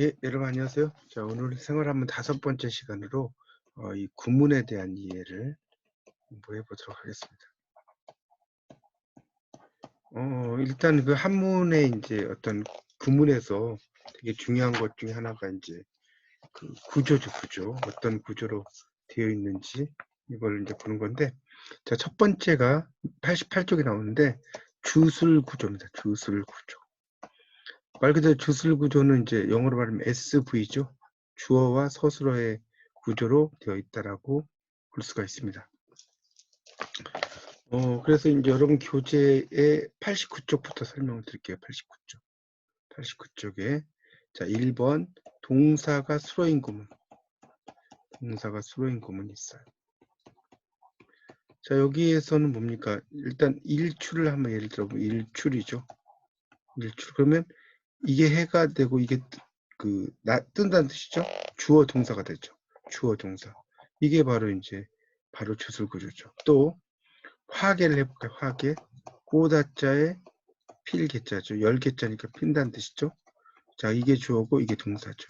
예, 여러분 안녕하세요. 자, 오늘 생활한문 다섯 번째 시간으로 어, 이 구문에 대한 이해를 공부해 보도록 하겠습니다. 어, 일단 그 한문의 이제 어떤 구문에서 되게 중요한 것 중에 하나가 이제 그 구조죠, 구조. 어떤 구조로 되어 있는지 이걸 이제 보는 건데, 자, 첫 번째가 88쪽에 나오는데 주술 구조입니다. 주술 구조. 말 그대로 주술 구조는 이제 영어로 말하면 SV죠. 주어와 서술어의 구조로 되어 있다라고 볼 수가 있습니다. 어, 그래서 이제 여러분 교재의 89쪽부터 설명을 드릴게요. 89쪽. 89쪽에 자, 1번 동사가 수로인 구문. 동사가 수로인 구문이 있어요. 자, 여기에서는 뭡니까? 일단 일출을 한번 예를 들어 보면 일출이죠. 일출. 그러면 이게 해가 되고 이게 그 나, 뜬다는 뜻이죠. 주어 동사가 되죠. 주어 동사. 이게 바로 이제 바로 주술 구조죠. 또 화계를 해볼까요? 화계. 꼬다자에 필개자죠. 열개자니까 핀다는 뜻이죠. 자, 이게 주어고 이게 동사죠.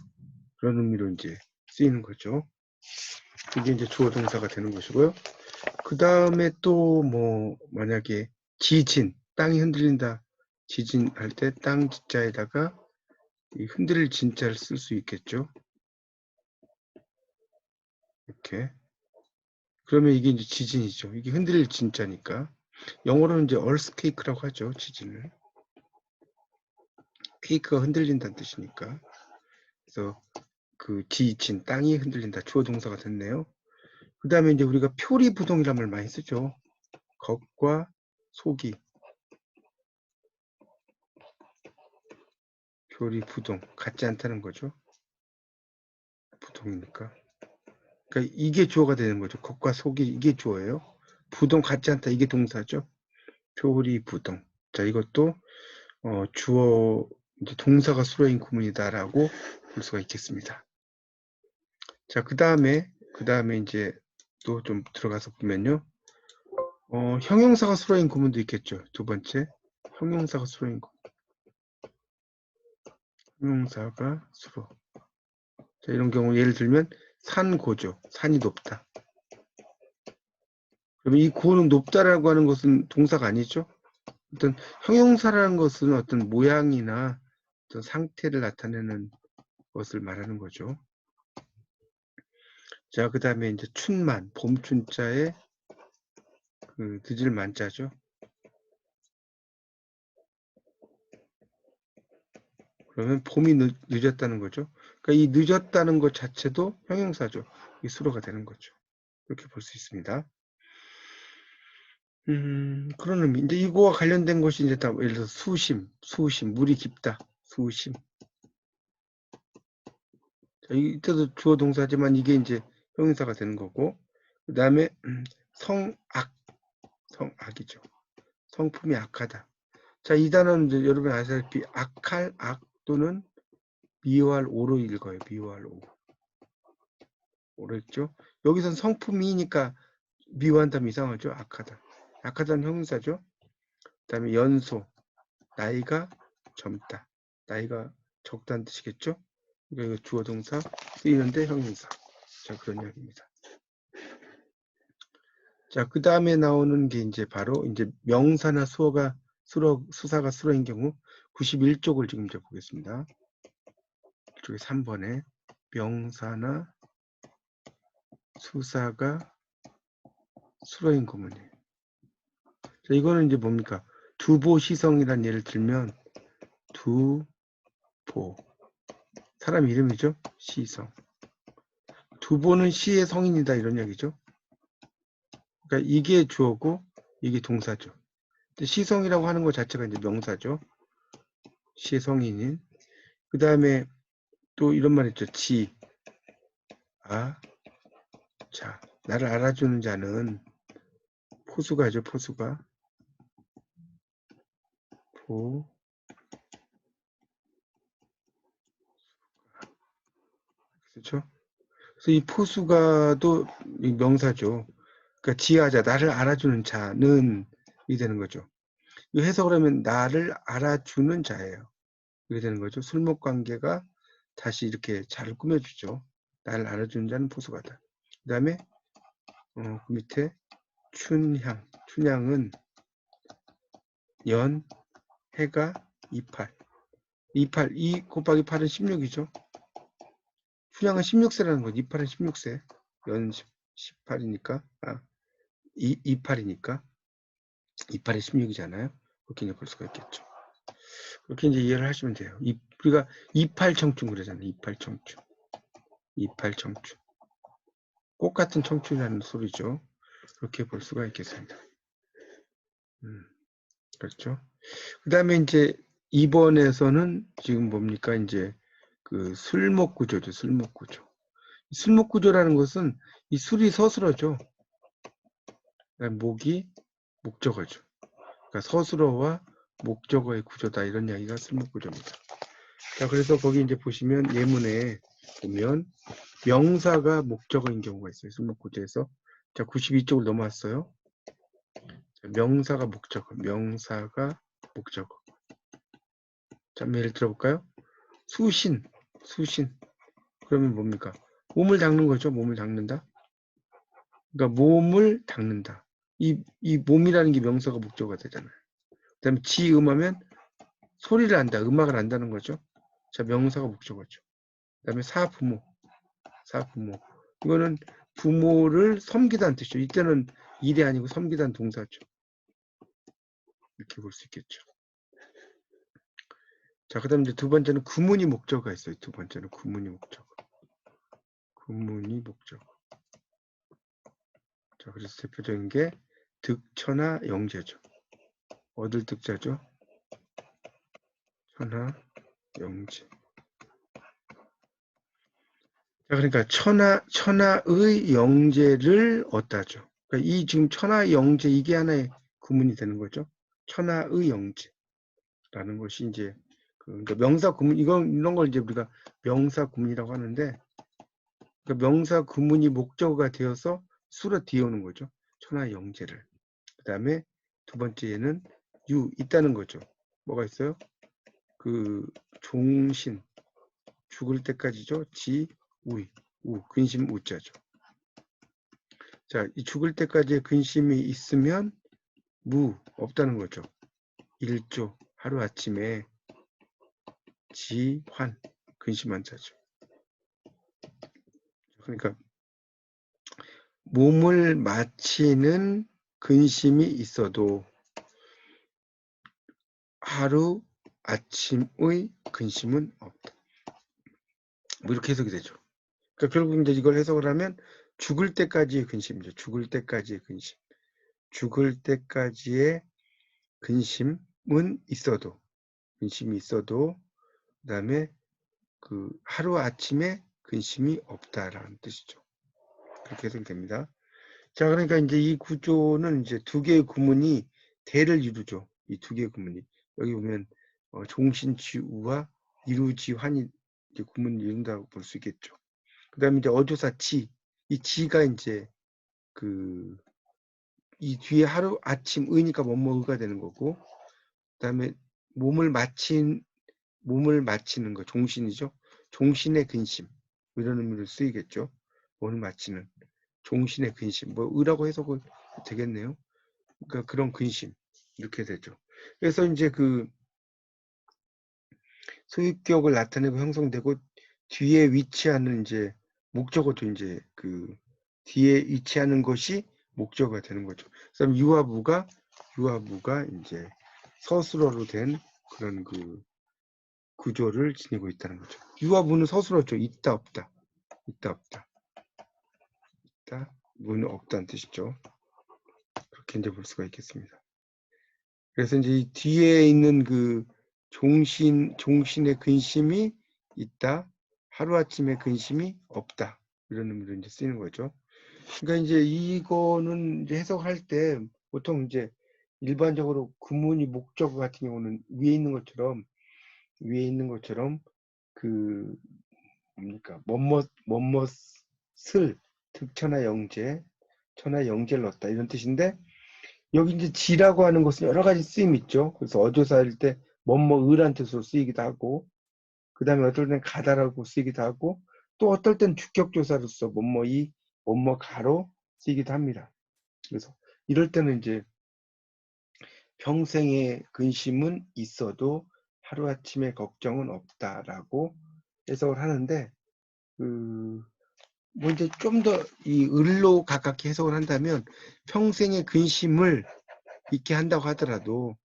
그런 의미로 이제 쓰이는 거죠. 이게 이제 주어 동사가 되는 것이고요. 그 다음에 또 뭐 만약에 지진, 땅이 흔들린다. 지진 할 때 땅 지자에다가 이 흔들릴 진자를 쓸 수 있겠죠. 이렇게. 그러면 이게 이제 지진이죠. 이게 흔들릴 진자니까. 영어로는 이제 얼스케이크라고 하죠. 지진을. 케이크가 흔들린다는 뜻이니까. 그래서 그 지진, 땅이 흔들린다. 주어 동사가 됐네요. 그 다음에 이제 우리가 표리부동이라는 말 많이 쓰죠. 겉과 속이. 표리 부동. 같지 않다는 거죠. 부동이니까. 그러니까 이게 주어가 되는 거죠. 겉과 속이 이게 주어예요. 부동 같지 않다. 이게 동사죠. 표리 부동. 자, 이것도 어, 주어 동사가 수로인 구문이다라고 볼 수가 있겠습니다. 자, 그 다음에 그 다음에 이제 또 좀 들어가서 보면요. 어, 형용사가 수로인 구문도 있겠죠. 두 번째 형용사가 수로인 구문. 형용사가 수로. 자, 이런 경우 예를 들면 산고죠. 산이 높다. 그러면 이 고는 높다라고 하는 것은 동사가 아니죠. 어떤 형용사라는 것은 어떤 모양이나 어떤 상태를 나타내는 것을 말하는 거죠. 자, 그 다음에 이제 춘만, 봄춘자에 그 늦을 만자죠. 그러면 봄이 늦, 늦었다는 거죠. 그러니까 이 늦었다는 것 자체도 형용사죠. 이 수로가 되는 거죠. 이렇게 볼 수 있습니다. 음, 그런 의미. 이제 이거와 관련된 것이 이제 다 예를 들어서 수심, 수심, 물이 깊다, 수심. 자, 이때도 주어 동사지만 이게 이제 형용사가 되는 거고, 그 다음에 음, 성악, 성악이죠. 성품이 악하다. 자, 이 단어는 이제 여러분 아시다시피 악할 악 또는 미워할 오로 읽어요. 미워할 오. 오랬죠? 여기선 성품이니까 미워한다면 이상하죠? 악하다. 악하다는 형용사죠. 그 다음에 연소, 나이가 젊다. 나이가 적다는 뜻이겠죠? 이거 주어 동사 쓰이는데 형용사. 자, 그런 이야기입니다. 자, 그 다음에 나오는 게 이제 바로 이제 명사나 수어가 수로, 수사가 수로인 경우 91쪽을 지금 이제 보겠습니다. 이쪽에 3번에 명사나 수사가 수로인 구문이에요. 자, 이거는 이제 뭡니까? 두보시성이란 예를 들면 두보 사람 이름이죠? 시성 두보는 시의 성인이다 이런 얘기죠. 그러니까 이게 주어고 이게 동사죠. 시성이라고 하는 것 자체가 이제 명사죠. 시의 성인인. 그 다음에 또 이런 말 있죠. 지, 아, 자, 나를 알아주는 자는 포수가죠. 포수가. 포, 그렇죠? 그래서 이 포수가도 명사죠. 그러니까 지하자, 나를 알아주는 자는 이 되는 거죠. 이 해석을 하면 나를 알아주는 자예요. 이게 되는 거죠. 술목 관계가 다시 이렇게 잘 꾸며주죠. 나를 알아주는 자는 보수가다. 그 다음에 어, 그 밑에 춘향. 춘향은 연, 해가 28. 28, 2 곱하기 8은 16이죠. 춘향은 16세라는 거지. 28은 16세. 연 18이니까. 아, 2, 28이니까. 28이 16이잖아요. 그렇게 볼 수가 있겠죠. 그렇게 이제 이해를 하시면 돼요. 이, 우리가 28청춘 그러잖아요. 28청춘. 28청춘. 꽃 같은 청춘이라는 소리죠. 그렇게 볼 수가 있겠습니다. 음, 그렇죠. 그 다음에 이제 2번에서는 지금 뭡니까? 이제 그 술목 구조죠. 술목 구조. 술목 구조라는 것은 이 술이. 그다음에 목이 목적어죠. 그러니까 서술어와 목적어의 구조다 이런 이야기가 술목 구조입니다. 자, 그래서 거기 이제 보시면 예문에 보면 명사가 목적어인 경우가 있어요. 술목 구조에서. 자, 92쪽을 넘어왔어요. 자, 명사가 목적어, 명사가 목적어. 자, 예를 들어볼까요? 수신, 수신. 그러면 뭡니까? 몸을 닦는 거죠. 몸을 닦는다. 그러니까 몸을 닦는다. 이, 이 몸이라는 게 명사가 목적어가 되잖아요. 그 다음에 지음하면 소리를 안다, 음악을 안다는 거죠. 자, 명사가 목적어죠. 그 다음에 사부모, 사부모. 이거는 부모를 섬기다는 뜻이죠. 이때는 일이 아니고 섬기다는 동사죠. 이렇게 볼 수 있겠죠. 자, 그 다음에 이제 두 번째는 구문이 목적어가 있어요. 두 번째는 구문이 목적어. 구문이 목적어. 자, 그래서 대표적인 게 득천하 영재죠. 얻을 득자죠. 천하 영재. 자, 그러니까 천하 천하의 영재를 얻다죠. 그러니까 이 지금 천하 영재 이게 하나의 구문이 되는 거죠. 천하의 영재라는 것이 이제 그 그러니까 명사 구문 이건 이런 걸 이제 우리가 명사 구문이라고 하는데 그러니까 명사 구문이 목적어가 되어서 수로 뒤오는 거죠. 천하 영재를. 그다음에 두 번째는 유 있다는 거죠. 뭐가 있어요? 그 종신 죽을 때까지죠. 지 우이 우 근심 우자죠. 자, 이 죽을 때까지의 근심이 있으면 무 없다는 거죠. 일조 하루 아침에 지환 근심한 자죠. 그러니까 몸을 마치는 근심이 있어도 하루 아침의 근심은 없다. 뭐 이렇게 해석이 되죠. 그러니까 결국 이제 이걸 해석을 하면 죽을 때까지의 근심이죠. 죽을 때까지의 근심. 죽을 때까지의 근심은 있어도 근심이 있어도 그다음에 그 하루 아침에 근심이 없다라는 뜻이죠. 그렇게 해석이 됩니다. 자, 그러니까 이제 이 구조는 이제 두 개의 구문이 대를 이루죠. 이 두 개의 구문이 여기 보면 어, 종신지우와 이루지환이 구문을 이룬다고 볼 수 있겠죠. 그 다음에 이제 어조사 지, 이 지가 이제 그 이 뒤에 하루 아침 의니까 뭐뭐가 되는 거고, 그 다음에 몸을 마친 몸을 마치는 거 종신이죠. 종신의 근심 뭐 이런 의미로 쓰이겠죠. 몸을 마치는 종신의 근심 뭐 의라고 해석은 되겠네요. 그러니까 그런 근심 이렇게 되죠. 그래서 이제 그 소유격을 나타내고 형성되고 뒤에 위치하는 이제 목적어도 이제 그 뒤에 위치하는 것이 목적어가 되는 거죠. 그다음 유아부가 유아부가 이제 서술어로 된 그런 그 구조를 지니고 있다는 거죠. 유아부는 서술어죠. 있다 없다. 있다 없다. 있다 무는 없다는 뜻이죠. 그렇게 이제 볼 수가 있겠습니다. 그래서 이제 이 뒤에 있는 그 종신 종신의 근심이 있다. 하루아침에 근심이 없다. 이런 의미로 이제 쓰이는 거죠. 그러니까 이제 이거는 이제 해석할 때 보통 이제 일반적으로 구문이 목적어 같은 경우는 위에 있는 것처럼 위에 있는 것처럼 그 뭡니까 뭐뭇 뭐뭇을 득천하 영재 천하 영재를 넣었다 이런 뜻인데 여기 이제 지라고 하는 것은 여러 가지 쓰임 이 있죠. 그래서 어조사일 때 뭐뭐 을한 뜻으로 쓰이기도 하고 그 다음에 어떨 땐 가다라고 쓰기도 하고 또 어떨 땐 주격조사로서 뭐뭐 이 뭐뭐 가로 쓰기도 합니다. 그래서 이럴 때는 이제 평생의 근심은 있어도 하루아침에 걱정은 없다라고 해석을 하는데 그, 뭐 이제 좀 더 이 을로 가깝게 해석을 한다면 평생의 근심을 있게 한다고 하더라도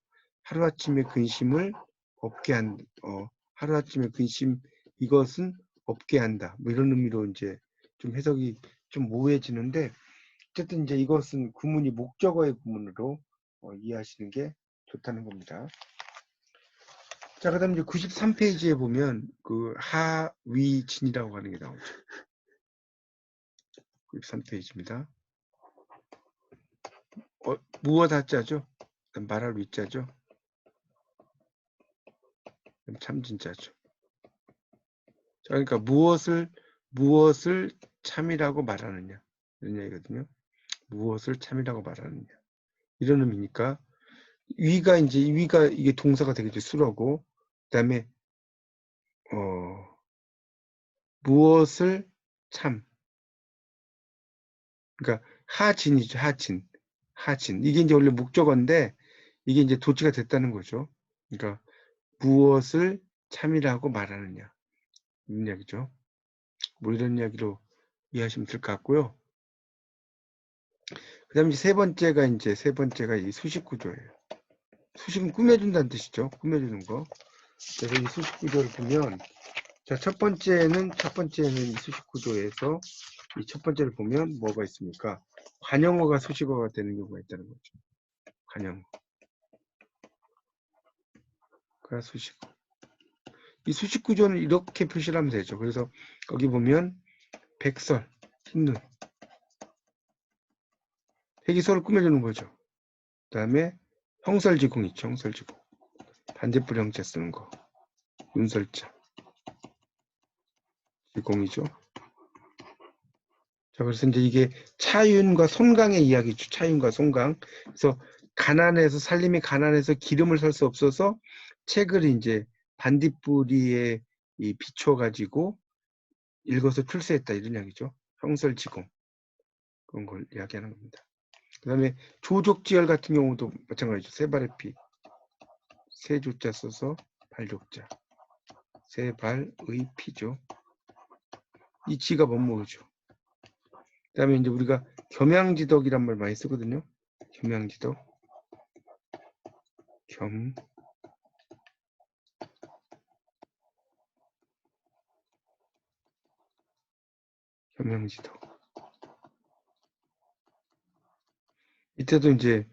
하루아침에 근심을 없게 한, 어, 하루아침에 근심 이것은 없게 한다. 뭐 이런 의미로 이제 좀 해석이 좀 모호해지는데 어쨌든 이제 이것은 구문이 목적어의 구문으로 어, 이해하시는 게 좋다는 겁니다. 자, 그 다음 이제 93페이지에 보면 그 하위진이라고 하는 게 나오죠. 93페이지입니다. 어, 무엇 하자죠? 말할 위자죠? 참진자죠. 자, 그러니까 무엇을 무엇을 참이라고 말하느냐 이런 얘기거든요. 무엇을 참이라고 말하느냐 이런 의미니까 위가 이제 위가 이게 동사가 되겠죠. 수로고 그다음에 어 무엇을 참 그러니까 하진이죠. 하진 하진 이게 이제 원래 목적어인데 이게 이제 도치가 됐다는 거죠. 그러니까 무엇을 참이라고 말하느냐 이런 이야기죠. 뭐 이런 이야기로 이해하시면 될 것 같고요. 그 다음에 세 번째가 이제 세 번째가 이 수식 구조예요. 수식은 꾸며준다는 뜻이죠. 꾸며주는 거. 그래서 이 수식 구조를 보면 자, 첫 번째는 첫 번째는 이 수식 구조에서 이 첫 번째를 보면 뭐가 있습니까? 관용어가 수식어가 되는 경우가 있다는 거죠. 관용어. 가 수식어. 이 수식 구조는 이렇게 표시를 하면 되죠. 그래서 거기 보면 백설, 흰눈, 회기설을 꾸며주는 거죠. 그 다음에 형설지공 있죠. 형설지공. 반대뿔 형자 쓰는 거. 윤설자. 지공이죠. 자, 그래서 이제 이게 차윤과 손강의 이야기죠. 차윤과 손강. 그래서 가난해서 살림이 가난해서 기름을 살 수 없어서 책을 이제 반딧불이에 이 비춰가지고 읽어서 출세했다 이런 이야기죠. 형설지공 그런 걸 이야기하는 겁니다. 그 다음에 조족지열 같은 경우도 마찬가지죠. 세발의 피. 세조자 써서 발족자. 세발의 피죠. 이 지가 뭐뭐죠. 그 다음에 이제 우리가 겸양지덕이란 말 많이 쓰거든요. 겸양지덕. 겸. 겸양지덕. 이때도 이제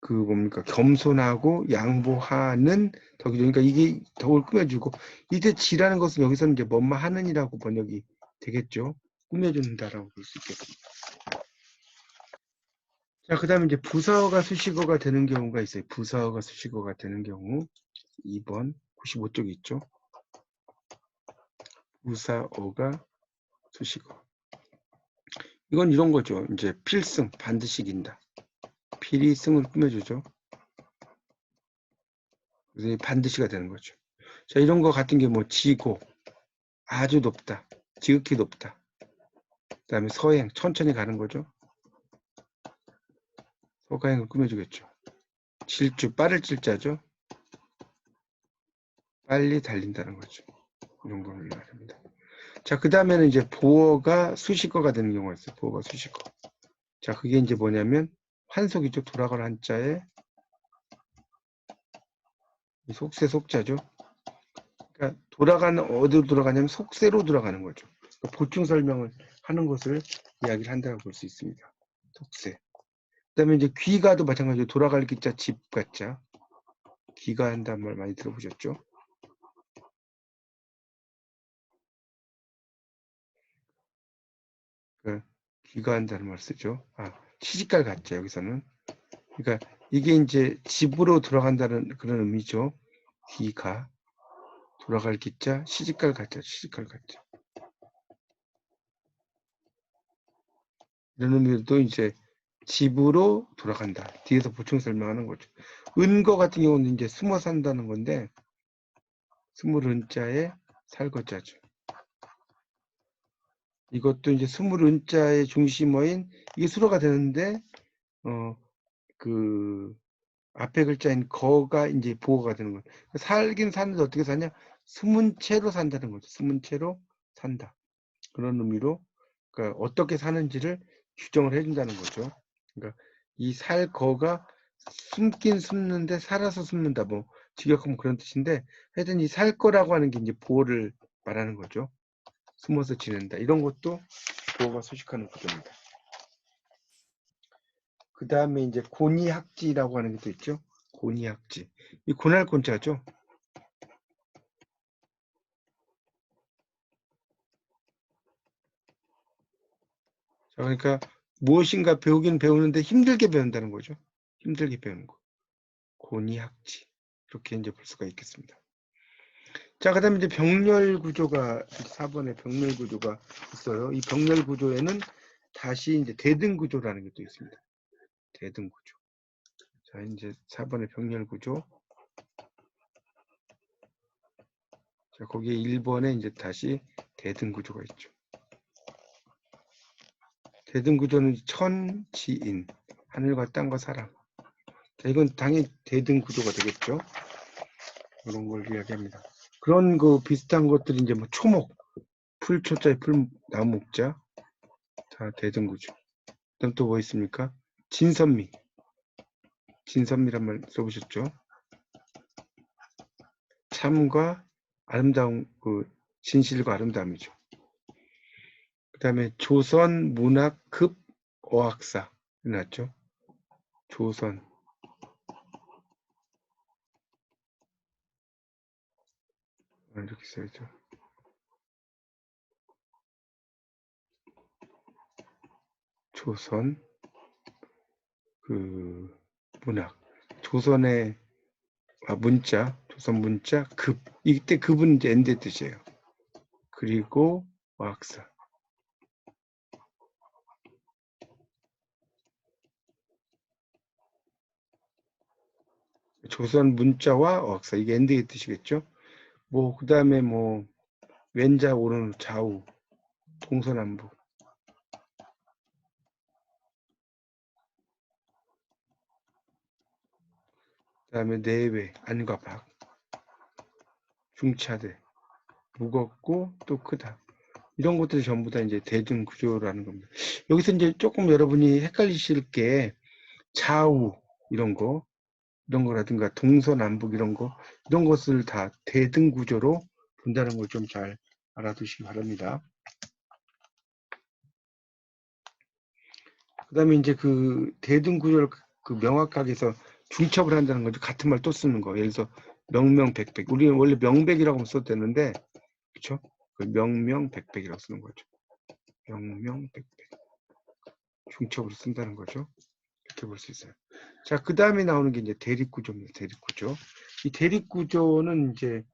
그 뭡니까 겸손하고 양보하는 덕이죠. 그러니까 이게 덕을 꾸며주고 이때 지라는 것은 여기서는 이제 뭐뭐 하는이라고 번역이 되겠죠. 꾸며준다라고 볼 수 있겠습니다. 자, 그 다음에 이제 부사어가 수식어가 되는 경우가 있어요. 부사어가 수식어가 되는 경우 2번 95쪽 있죠. 부사어가 수식어. 이건 이런 거죠. 이제 필승 반드시 이긴다. 필이 승을 꾸며주죠. 그래서 반드시가 되는 거죠. 자, 이런 거 같은 게 뭐 지고, 아주 높다, 지극히 높다. 그 다음에 서행, 천천히 가는 거죠. 서가행을 꾸며주겠죠. 질주, 빠를 질자죠. 빨리 달린다는 거죠. 이런 거를 말합니다. 자, 그 다음에는 이제 보어가 수식어가 되는 경우가 있어요. 보어가 수식어. 자, 그게 이제 뭐냐면 환속이죠. 돌아갈 한자에 속세 속자죠. 그러니까 돌아가는 어디로 돌아가냐면 속세로 돌아가는 거죠. 그러니까 보충 설명을 하는 것을 이야기를 한다고 볼 수 있습니다. 속세. 그다음에 이제 귀가도 마찬가지로 돌아갈 기자 집 같자 귀가한다는 말 많이 들어보셨죠? 그 귀가한다는 말 쓰죠. 아 시집갈 같죠 여기서는. 그러니까 이게 이제 집으로 돌아간다는 그런 의미죠. 귀가 돌아갈 기자 시집갈 같자 시집갈 같자. 이런 의미도 이제 집으로 돌아간다. 뒤에서 보충 설명하는 거죠. 은거 같은 경우는 이제 숨어 산다는 건데 스물 은자에 살거자죠. 이것도 이제 스물 은자의 중심어인 이게 수로가 되는데 어 그 앞에 글자인 거가 이제 보호가 되는 거예요. 살긴 사는데 어떻게 사냐? 숨은 채로 산다는 거죠. 숨은 채로 산다. 그런 의미로 그러니까 어떻게 사는지를 규정을 해준다는 거죠. 그러니까 이 살 거가 숨긴 숨는데 살아서 숨는다. 뭐 직역하면 그런 뜻인데 하여튼 이 살 거라고 하는 게 이제 보호를 말하는 거죠. 숨어서 지낸다. 이런 것도 보호가 소식하는 구조입니다. 그 다음에 이제 고니학지라고 하는 게 또 있죠. 고니학지. 이 고날곤자죠. 그러니까 무엇인가 배우긴 배우는데 힘들게 배운다는 거죠. 힘들게 배우는 거. 고니학지. 이렇게 이제 볼 수가 있겠습니다. 자, 그 다음에 이제 병렬 구조가 4번에 병렬 구조가 있어요. 이 병렬 구조에는 다시 이제 대등 구조라는 게 또 있습니다. 대등 구조. 자, 이제 4번의 병렬 구조. 자, 거기에 1번에 이제 다시 대등 구조가 있죠. 대등 구조는 천지인, 하늘과 땅과 사람. 자, 이건 당연히 대등 구조가 되겠죠. 그런 걸 이야기합니다. 그런 그 비슷한 것들이 이제 뭐 초목, 풀초자에 풀 나무목자, 자 대등 구조. 그다음 또 뭐 있습니까? 진선미. 진선미란 말 써보셨죠? 참과 아름다운 그 진실과 아름다움이죠. 그 다음에 조선 문학급 어학사 나왔죠. 조선 이렇게 써야죠. 조선 그 문학 조선의 아, 문자 조선 문자 급 이때 급은 이제 엔드 뜻이에요. 그리고 어학사 조선 문자와 어학사 이게 엔드의 뜻이겠죠. 뭐 그 다음에 뭐 왼자 오른 좌우 동서남북 그 다음에 내외 안과 밖 중차대 무겁고 또 크다 이런 것들이 전부 다 이제 대등 구조라는 겁니다. 여기서 이제 조금 여러분이 헷갈리실 게 좌우 이런 거 이런 거라든가 동서남북 이런 거 이런 것을 다 대등 구조로 본다는 걸 좀 잘 알아두시기 바랍니다. 그 다음에 이제 그 대등 구조를 그 명확하게 해서 중첩을 한다는 거죠. 같은 말 또 쓰는 거. 예를 들어서 명명백백. 우리는 원래 명백이라고 써도 되는데 그렇죠? 그 명명백백이라고 쓰는 거죠. 명명백백. 중첩으로 쓴다는 거죠. 이렇게 볼수 있어요. 자, 그 다음에 나오는 게 이제 대립구조입니다. 대립구조. 이 대립구조는 이제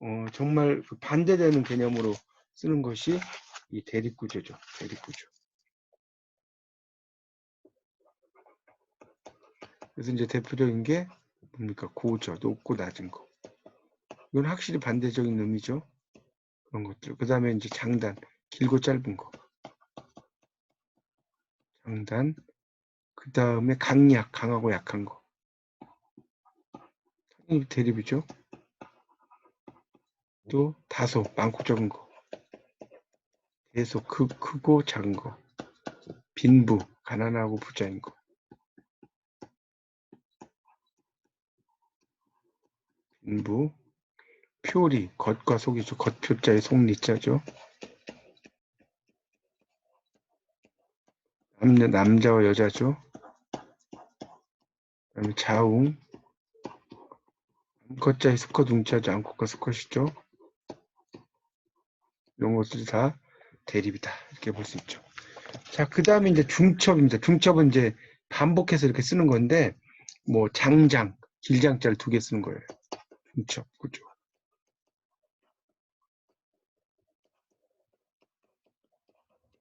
어, 정말 그 반대되는 개념으로 쓰는 것이 이 대립구조죠. 대립구조. 그래서 이제 대표적인 게 뭡니까? 고저, 높고 낮은 거. 이건 확실히 반대적인 의미죠. 그런 것들. 그 다음에 이제 장단, 길고 짧은 거. 장단. 그 다음에 강약, 강하고 약한 거. 이 대립이죠. 또 다소, 많고 적은 거. 계소, 크, 크고 작은 거. 빈부, 가난하고 부자인 거. 빈부, 표리, 겉과 속이죠. 겉표자의 속리자죠. 남자, 남자와 여자죠. 그다음에 자웅, 암컷자의 수컷 웅자죠. 암컷과 수컷이죠. 이런 것들이 다 대립이다. 이렇게 볼 수 있죠. 자, 그 다음에 이제 중첩입니다. 중첩은 이제 반복해서 이렇게 쓰는 건데, 뭐, 장장, 길장자를 두 개 쓰는 거예요. 중첩, 그죠?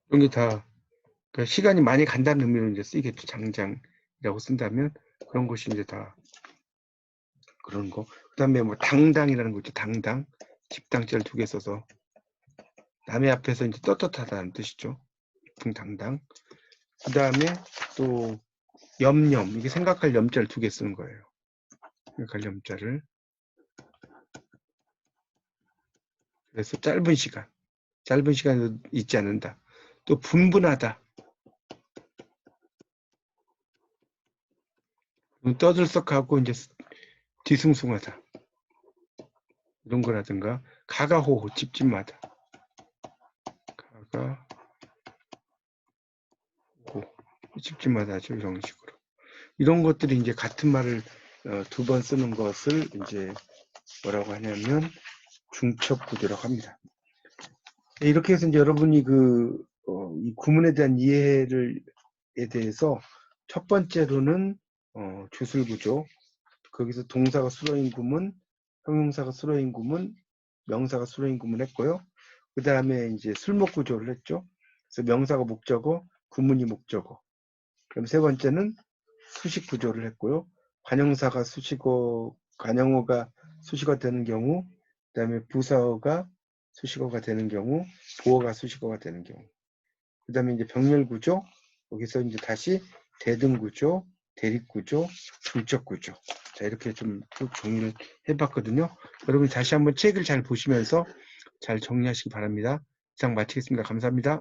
이런 게 다, 그러니까 시간이 많이 간다는 의미로 이제 쓰이겠죠. 장장이라고 쓴다면, 그런 것이 이제 다 그런 거. 그 다음에 뭐, 당당이라는 거죠. 당당. 집당자를 두 개 써서 남의 앞에서 이제 떳떳하다는 뜻이죠. 풍당당. 그 다음에 또 염염 이게 생각할 염자를 두 개 쓰는 거예요. 생각할 염자를 그래서 짧은 시간 짧은 시간에도 잊지 않는다. 또 분분하다. 떠들썩하고 이제 뒤숭숭하다. 이런 거라든가 가가호호 집집마다 가가 호 집집마다죠 이런 식으로 이런 것들이 이제 같은 말을 어, 두번 쓰는 것을 이제 뭐라고 하냐면 중첩 구조라고 합니다. 네, 이렇게 해서 이제 여러분이 그, 어, 이 구문에 대한 이해를, 에 대해서 첫 번째로는, 어, 주술 구조. 거기서 동사가 수로인 구문, 형용사가 수로인 구문, 명사가 수로인 구문 했고요. 그 다음에 이제 술목 구조를 했죠. 그래서 명사가 목적어, 구문이 목적어. 그럼 세 번째는 수식 구조를 했고요. 관형사가 수식어, 관형어가 수식어 되는 경우, 그 다음에 부사어가 수식어가 되는 경우, 보어가 수식어가 되는 경우. 그 다음에 이제 병렬 구조, 여기서 이제 다시 대등 구조, 대립 구조, 중적 구조. 자, 이렇게 좀 쭉 정리를 해봤거든요. 여러분 다시 한번 책을 잘 보시면서 잘 정리하시기 바랍니다. 이상 마치겠습니다. 감사합니다.